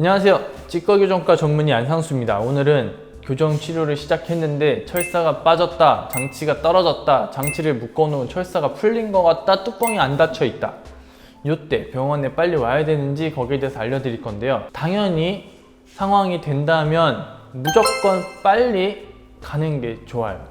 안녕하세요. 치과교정과 전문의 안상수입니다. 오늘은 교정 치료를 시작했는데 철사가 빠졌다, 장치가 떨어졌다, 장치를 묶어놓은 철사가 풀린 것 같다, 뚜껑이 안 닫혀 있다. 이때 병원에 빨리 와야 되는지 거기에 대해서 알려드릴 건데요. 당연히 상황이 된다면 무조건 빨리 가는 게 좋아요.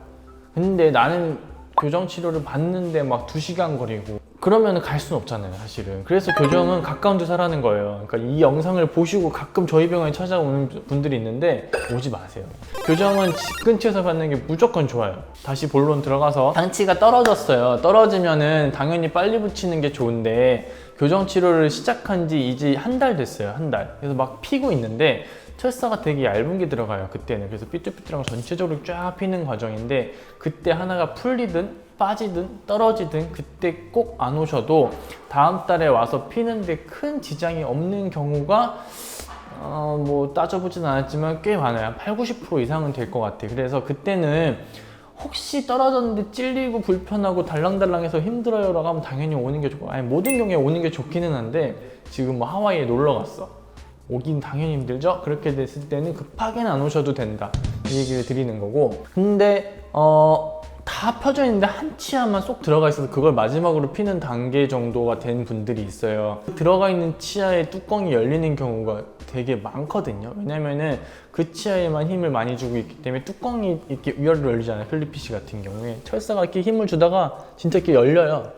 근데 나는 교정 치료를 받는데 막 2시간 거리고. 그러면 갈 수는 없잖아요 사실은. 그래서 교정은 가까운 데 사라는 거예요. 그러니까 이 영상을 보시고 가끔 저희 병원에 찾아오는 분들이 있는데 오지 마세요. 교정은 집 근처에서 받는 게 무조건 좋아요. 다시 본론 들어가서 장치가 떨어졌어요. 떨어지면은 당연히 빨리 붙이는 게 좋은데 교정 치료를 시작한 지 이제 한 달 됐어요 한 달. 그래서 막 피고 있는데 철사가 되게 얇은 게 들어가요 그때는. 그래서 삐뚤삐뚤한 거 전체적으로 쫙 피는 과정인데 그때 하나가 풀리든 빠지든 떨어지든 그때 꼭 안 오셔도 다음 달에 와서 피는데 큰 지장이 없는 경우가 어, 뭐 따져보진 않았지만 꽤 많아요. 8, 90% 이상은 될 것 같아요. 그래서 그때는 혹시 떨어졌는데 찔리고 불편하고 달랑달랑해서 힘들어요 라고 하면 당연히 오는 게 좋고 아니 모든 경우에 오는 게 좋기는 한데 지금 뭐 하와이에 놀러 갔어 오긴 당연히 힘들죠? 그렇게 됐을 때는 급하게는 안 오셔도 된다. 이 얘기를 드리는 거고. 근데, 어, 다 펴져 있는데 한 치아만 쏙 들어가 있어서 그걸 마지막으로 피는 단계 정도가 된 분들이 있어요. 들어가 있는 치아의 뚜껑이 열리는 경우가 되게 많거든요. 왜냐면은 그 치아에만 힘을 많이 주고 있기 때문에 뚜껑이 이렇게 위아래로 열리잖아요. 필리피시 같은 경우에. 철사가 이렇게 힘을 주다가 진짜 이렇게 열려요.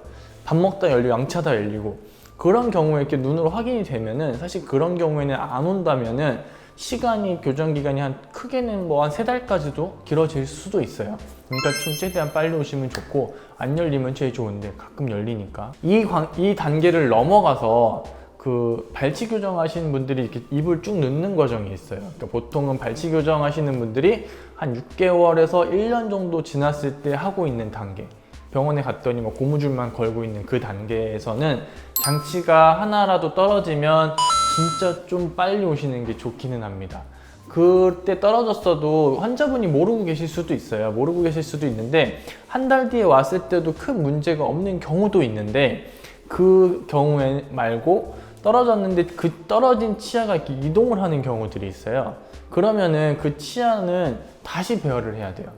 밥 먹다 열리고 양차 다 열리고. 그런 경우에 이렇게 눈으로 확인이 되면은 사실 그런 경우에는 안 온다면은 시간이 교정 기간이 한 크게는 뭐 한 세 달까지도 길어질 수도 있어요. 그러니까 좀 최대한 빨리 오시면 좋고 안 열리면 제일 좋은데 가끔 열리니까 이, 관, 이 단계를 넘어가서 그 발치 교정 하시는 분들이 이렇게 입을 쭉 넣는 과정이 있어요. 그러니까 보통은 발치 교정 하시는 분들이 한 6개월에서 1년 정도 지났을 때 하고 있는 단계. 병원에 갔더니 뭐 고무줄만 걸고 있는 그 단계에서는 장치가 하나라도 떨어지면 진짜 좀 빨리 오시는 게 좋기는 합니다. 그때 떨어졌어도 환자분이 모르고 계실 수도 있어요. 모르고 계실 수도 있는데 한 달 뒤에 왔을 때도 큰 문제가 없는 경우도 있는데 그 경우에 말고 떨어졌는데 그 떨어진 치아가 이렇게 이동을 하는 경우들이 있어요. 그러면은 그 치아는 다시 배열을 해야 돼요.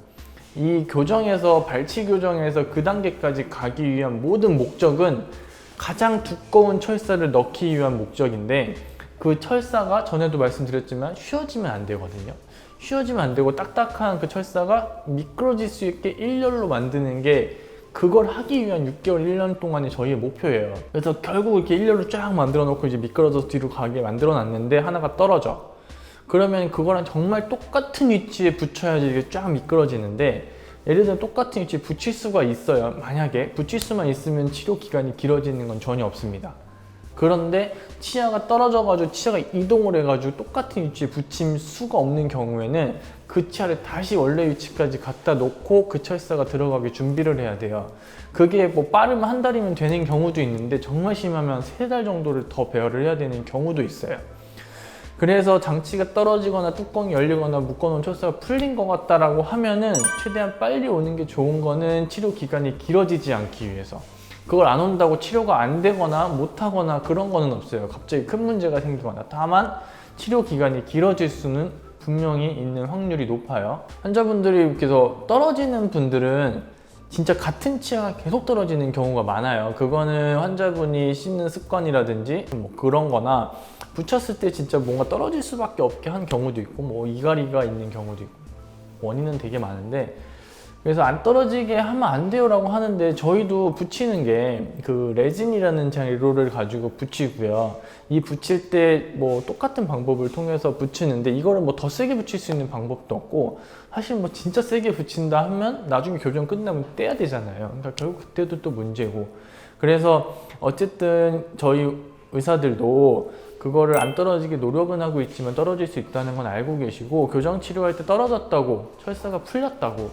이 교정에서 발치 교정에서 그 단계까지 가기 위한 모든 목적은 가장 두꺼운 철사를 넣기 위한 목적인데 그 철사가 전에도 말씀드렸지만 휘어지면 안 되거든요. 휘어지면 안 되고 딱딱한 그 철사가 미끄러질 수 있게 일렬로 만드는 게 그걸 하기 위한 6개월, 1년 동안의 저희의 목표예요. 그래서 결국 이렇게 일렬로 쫙 만들어 놓고 이제 미끄러져서 뒤로 가게 만들어 놨는데 하나가 떨어져. 그러면 그거랑 정말 똑같은 위치에 붙여야지 이게 쫙 미끄러지는데 예를 들어 똑같은 위치에 붙일 수가 있어요. 만약에 붙일 수만 있으면 치료 기간이 길어지는 건 전혀 없습니다. 그런데 치아가 떨어져가지고 치아가 이동을 해가지고 똑같은 위치에 붙일 수가 없는 경우에는 그 치아를 다시 원래 위치까지 갖다 놓고 그 철사가 들어가게 준비를 해야 돼요. 그게 뭐 빠르면 한 달이면 되는 경우도 있는데 정말 심하면 세 달 정도를 더 배열을 해야 되는 경우도 있어요. 그래서 장치가 떨어지거나 뚜껑이 열리거나 묶어놓은 철사가 풀린 것 같다라고 하면은 최대한 빨리 오는 게 좋은 거는 치료 기간이 길어지지 않기 위해서. 그걸 안 온다고 치료가 안 되거나 못 하거나 그런 거는 없어요. 갑자기 큰 문제가 생기거나. 다만 치료 기간이 길어질 수는 분명히 있는 확률이 높아요. 환자분들이 그래서 떨어지는 분들은 진짜 같은 치아가 계속 떨어지는 경우가 많아요. 그거는 환자분이 씹는 습관이라든지 뭐 그런 거나 붙였을 때 진짜 뭔가 떨어질 수밖에 없게 한 경우도 있고 뭐 이가리가 있는 경우도 있고 원인은 되게 많은데 그래서 안 떨어지게 하면 안 돼요라고 하는데 저희도 붙이는 게 그 레진이라는 재료를 가지고 붙이고요. 이 붙일 때 뭐 똑같은 방법을 통해서 붙이는데 이거를 뭐 더 세게 붙일 수 있는 방법도 없고 사실 뭐 진짜 세게 붙인다 하면 나중에 교정 끝나면 떼야 되잖아요. 그러니까 결국 그때도 또 문제고 그래서 어쨌든 저희 의사들도 그거를 안 떨어지게 노력은 하고 있지만 떨어질 수 있다는 건 알고 계시고 교정 치료할 때 떨어졌다고 철사가 풀렸다고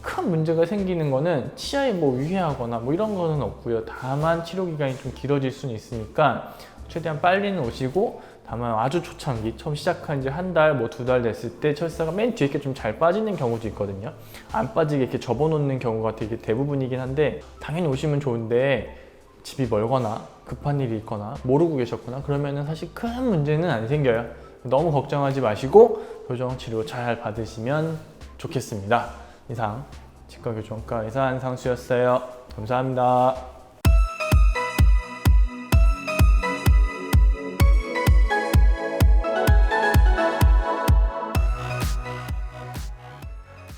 큰 문제가 생기는 거는 치아에 뭐 위해하거나 뭐 이런 거는 없고요. 다만 치료 기간이 좀 길어질 수는 있으니까 최대한 빨리는 오시고 다만 아주 초창기 처음 시작한 지 한 달 뭐 두 달 됐을 때 철사가 맨 뒤에 이렇게 좀 잘 빠지는 경우도 있거든요. 안 빠지게 이렇게 접어놓는 경우가 되게 대부분이긴 한데 당연히 오시면 좋은데 집이 멀거나 급한 일이 있거나 모르고 계셨거나 그러면은 사실 큰 문제는 안 생겨요. 너무 걱정하지 마시고 교정 치료 잘 받으시면 좋겠습니다. 이상 치과 교정과 의사 한상수였어요. 감사합니다.